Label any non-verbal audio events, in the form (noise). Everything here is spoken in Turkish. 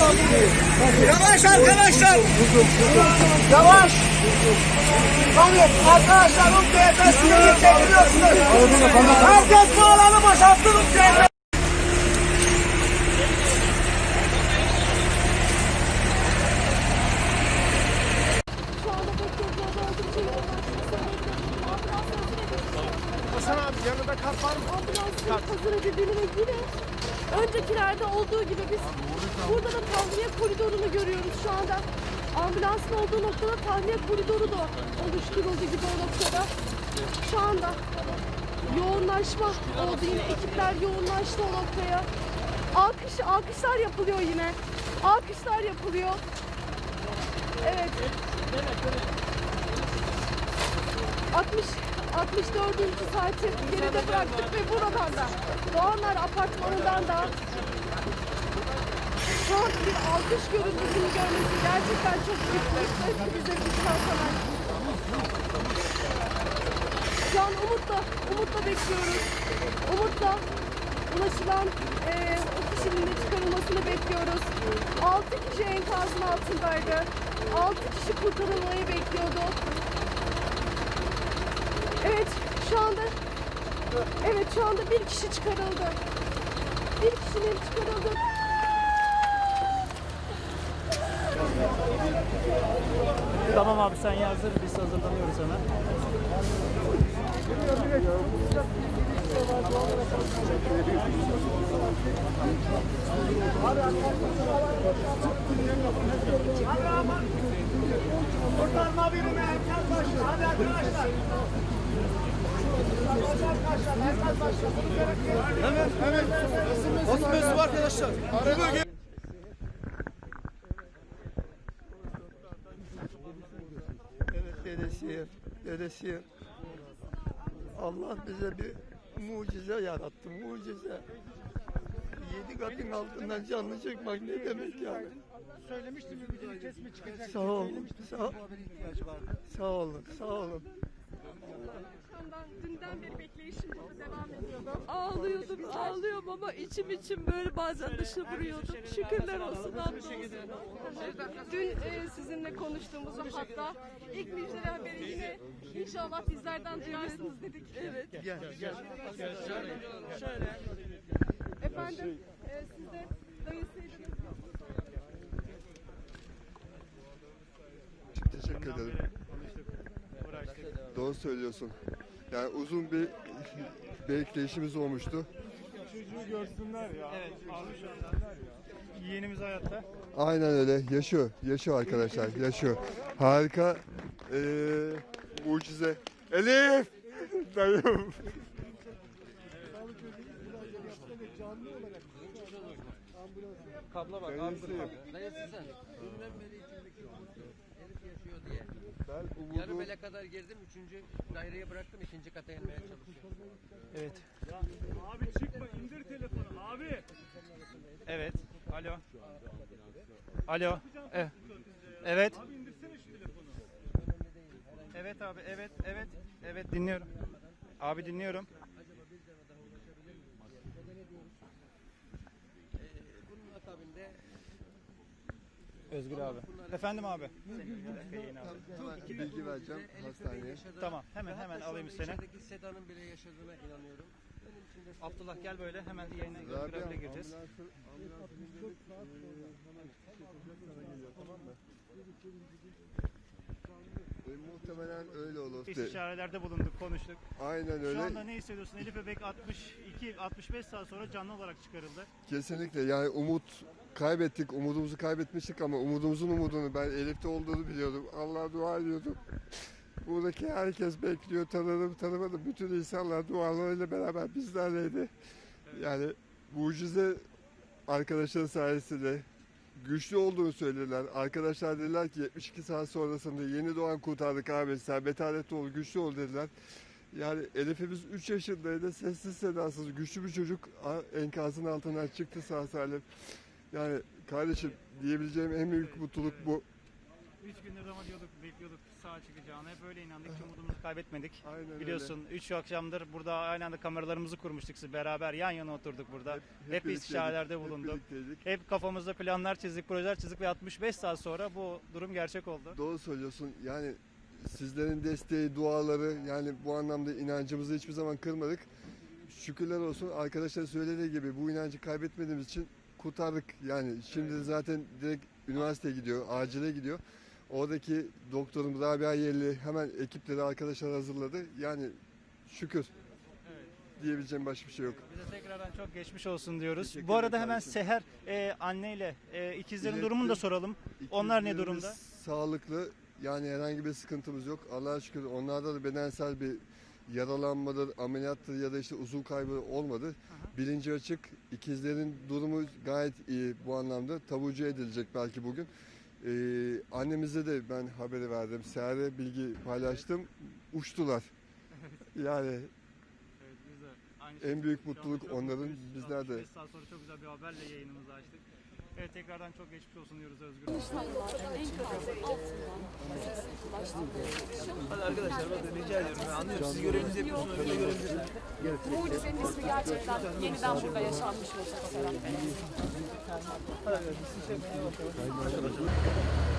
Yavaş. Yavaş arkadaşlar. Yavaş. Tabii arkadaşlar Umkaya'da sınırı çekiliyorsunuz. Herkes bu alanı boşalttı edildi. Hasan abi yanında kart var mı? Ambulans hazır edildiğini ve yine öncekilerde olduğu gibi biz burada da tahliye koridorunu görüyoruz şu anda. Ambulansın olduğu noktada tahliye koridoru da oluşturuldu gibi o noktada. Şu anda yoğunlaşma oldu yine. Ekipler yoğunlaştı o noktaya. Alkış, alkışlar yapılıyor yine. Alkışlar yapılıyor. Evet. 60 64. saati geride bıraktık ve buradan da Doğanlar Apartmanı'ndan da an bir alkış görüntüsünü görmesi gerçekten çok büyük bir hepimize bir şansalar. Şu an Umut'la, Umut'la bekliyoruz. Umut'la ulaşılan eee o kişinin de çıkarılmasını bekliyoruz. 6 kişi enkazın altındaydı. 6 kişi kurtarılmayı bekliyordu. Evet, şu anda Evet, şu anda bir kişi çıkarıldı. Bir kişinin çıkarıldı. Tamam abi sen yazdır biz hazırlanıyoruz hemen. Kurtarma birimi erken başla. Hadi arkadaşlar. Hemen hemen. Basın mensubu arkadaşlar. Bu bölge Evet dedesiyim, dedesiyim. Allah bize bir mucize yarattı, mucize. Yedi katın altından canlı çıkmak ne demek yani? Söylemiştim ümidini kesme çıkacak. Sağ olun, sağ, sağ olun, sağ olun. Akşamdan, dünden beri bekleyişimiz devam ediyordu. Ağlıyordum, ağlıyorum ama içim içim böyle bazen dışa vuruyordum. Şükürler olsun, hamdolsun. Dün e, sizinle konuştuğumuzda hatta ilk müjdeli haberi yine inşallah bizlerden duyarsınız dedik. Evet. Şöyle. Efendim, e, siz de dayısıydınız. Çok teşekkür ederim. Doğru söylüyorsun. Yani uzun bir (laughs) bekleyişimiz olmuştu. çocuğu görsünler ya. Evet. Almış görsünler ya. Yeğenimiz hayatta. Aynen öyle, yaşıyor, yaşıyor arkadaşlar, yaşıyor. Harika, ee, mucize. Elif! (laughs) Dayım! Kablo bak. Dayısıyım. Dayısı sen. Dünden beri içimdeki Ben Yarım umudu... ele kadar girdim. Üçüncü daireyi bıraktım. ikinci kata inmeye çalışıyorum. Evet. Abi çıkma indir telefonu abi. Evet. Alo. Alo. Evet. Evet. Abi indirsene şu telefonu. Evet abi. Evet. Evet. Evet dinliyorum. Abi dinliyorum. Bunun akabinde Özgür abi. Efendim abi. Bir bilgi vereceğim hastaneye. Tamam. Hemen hemen şu alayım seni. içerideki Seda'nın bile yaşadığına inanıyorum. Benim için de Abdullah gel böyle hemen yayına Özgür abiyle gireceğiz. E, muhtemelen öyle olur. İstişarelerde bulunduk, konuştuk. Aynen Şu öyle. anda ne hissediyorsun? Elif Bebek 62-65 saat sonra canlı olarak çıkarıldı. Kesinlikle yani umut kaybettik, umudumuzu kaybetmiştik ama umudumuzun umudunu ben Elif'te olduğunu biliyordum. Allah'a dua ediyordum. Buradaki herkes bekliyor, tanıdım tanımadım. Bütün insanlar dualarıyla beraber bizlerleydi. Yani mucize arkadaşların sayesinde güçlü olduğunu söylediler. Arkadaşlar dediler ki 72 saat sonrasında yeni doğan kurtardık abi sen betaletli ol, güçlü ol dediler. Yani Elif'imiz 3 yaşındaydı. Sessiz sedasız güçlü bir çocuk enkazın altından çıktı sağ salim. Yani kardeşim diyebileceğim en büyük mutluluk bu. Üç gündür ama diyorduk, bekliyorduk sağ çıkacağını. Hep öyle inandık ki umudumuzu kaybetmedik. Aynen. Biliyorsun 3 akşamdır burada aynı anda kameralarımızı kurmuştuk. Siz beraber yan yana oturduk burada. Hep, istişarelerde hep bulunduk. birlikteydik. Hep kafamızda planlar çizdik, projeler çizdik ve 65 saat sonra bu durum gerçek oldu. Doğru söylüyorsun. Yani sizlerin desteği, duaları yani bu anlamda inancımızı hiçbir zaman kırmadık. Şükürler olsun arkadaşlar söylediği gibi bu inancı kaybetmediğimiz için kurtardık. Yani şimdi de zaten direkt üniversiteye gidiyor, acile gidiyor. Oradaki doktorumuz Rabia Yerli hemen ekipleri arkadaşlar hazırladı. Yani şükür Evet. diyebileceğim başka bir şey yok. Bize tekrardan çok geçmiş olsun diyoruz. Teşekkür Bu arada hemen kardeşim. Seher e, anneyle e, ikizlerin İlettim. durumunu da soralım. Onlar ne durumda? Sağlıklı. Yani herhangi bir sıkıntımız yok. Allah'a şükür onlarda da bedensel bir yaralanmadır, ameliyattır ya da işte uzuv kaybı olmadı. Bilinci açık. İkizlerin durumu gayet iyi bu anlamda. Taburcu edilecek belki bugün. Ee, annemize de ben haberi verdim. Seher'e bilgi paylaştım. Uçtular. (laughs) Yani Evet, de aynı En şekilde büyük mutluluk onların, bizler de. 65 saat sonra çok güzel bir haberle yayınımızı açtık. Evet tekrardan çok geçmiş olsun diyoruz Özgür. Hadi arkadaşlar bakın rica ediyorum. Ben anlıyorum. Siz görevinizi yapıyorsunuz. Öyle görevinizi Mucizenin ismi gerçekten yeniden burada yaşanmış olacak Serhat Bey. Yok. Böyle